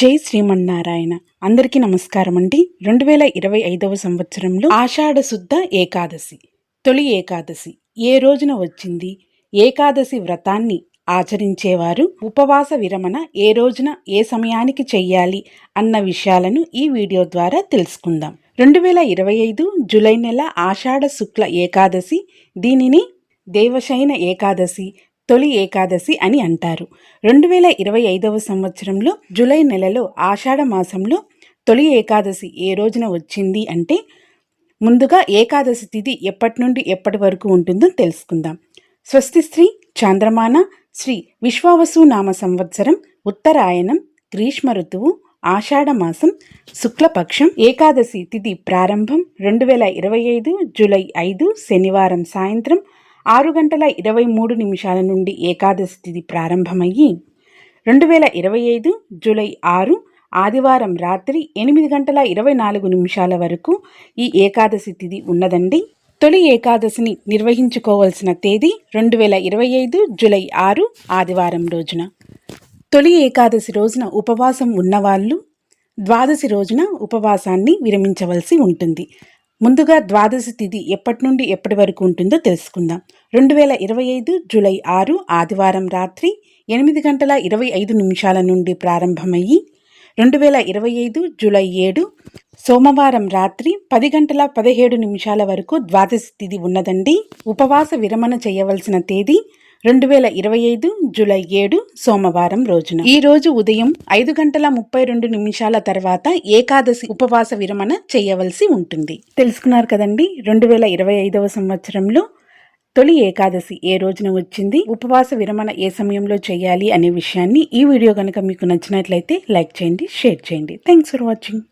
జై శ్రీమన్నారాయణ. అందరికీ నమస్కారం అండి. రెండు వేల ఇరవై ఐదవ సంవత్సరంలో ఆషాఢ శుద్ధ ఏకాదశి తొలి ఏకాదశి. ఏ రోజున వచ్చింది? ఏకాదశి వ్రతాన్ని ఆచరించేవారు ఉపవాస విరమణ ఏ రోజున ఏ సమయానికి చెయ్యాలి అన్న విషయాలను ఈ వీడియో ద్వారా తెలుసుకుందాం. రెండు వేల ఇరవై ఐదు జూలై నెల ఆషాఢ శుక్ల ఏకాదశి దీనిని దేవశైన ఏకాదశి తొలి ఏకాదశి అని అంటారు. రెండు వేల ఇరవై ఐదవ సంవత్సరంలో జూలై నెలలో ఆషాఢ మాసంలో తొలి ఏకాదశి ఏ రోజున వచ్చింది అంటే ముందుగా ఏకాదశి తిథి ఎప్పటి నుండి ఎప్పటి వరకు ఉంటుందో తెలుసుకుందాం. స్వస్తి శ్రీ చాంద్రమాన శ్రీ విశ్వావసు నామ సంవత్సరం ఉత్తరాయణం గ్రీష్మ ఋతువు ఆషాఢ మాసం శుక్లపక్షం ఏకాదశి తిథి ప్రారంభం రెండు వేల ఇరవై ఐదు జూలై ఐదు శనివారం సాయంత్రం ఆరు గంటల ఇరవై మూడు నిమిషాల నుండి ఏకాదశి తిథి ప్రారంభమయ్యి రెండు వేల ఇరవై ఐదు జూలై ఆరు ఆదివారం రాత్రి ఎనిమిది గంటల ఇరవై నాలుగు నిమిషాల వరకు ఈ ఏకాదశి తిథి ఉన్నదండి. తొలి ఏకాదశిని నిర్వహించుకోవలసిన తేదీ రెండు వేల ఇరవై ఐదు జూలై ఆరు ఆదివారం రోజున. తొలి ఏకాదశి రోజున ఉపవాసం ఉన్నవాళ్ళు ద్వాదశి రోజున ఉపవాసాన్ని విరమించవలసి ఉంటుంది. ముందుగా ద్వాదశి తిథి ఎప్పటి నుండి ఎప్పటి వరకు ఉంటుందో తెలుసుకుందాం. రెండు వేల ఇరవై ఐదు జూలై ఆరు ఆదివారం రాత్రి ఎనిమిది గంటల ఇరవై ఐదు నిమిషాల నుండి ప్రారంభమయ్యి రెండు వేల ఇరవై ఐదు జూలై ఏడు సోమవారం రాత్రి పది గంటల పదిహేడు నిమిషాల వరకు ద్వాదశి తిథి ఉన్నదండి. ఉపవాస విరమణ చేయవలసిన తేదీ రెండు వేల ఇరవై ఐదు జూలై ఏడు సోమవారం రోజున. ఈ రోజు ఉదయం ఐదు గంటల ముప్పై రెండు నిమిషాల తర్వాత ఏకాదశి ఉపవాస విరమణ చేయవలసి ఉంటుంది. తెలుసుకున్నారు కదండి రెండు వేల ఇరవై ఐదవ సంవత్సరంలో తొలి ఏకాదశి ఏ రోజున వచ్చింది ఉపవాస విరమణ ఏ సమయంలో చేయాలి అనే విషయాన్ని ఈ వీడియో కనుక మీకు నచ్చినట్లయితే లైక్ చేయండి షేర్ చేయండి. Thanks for watching.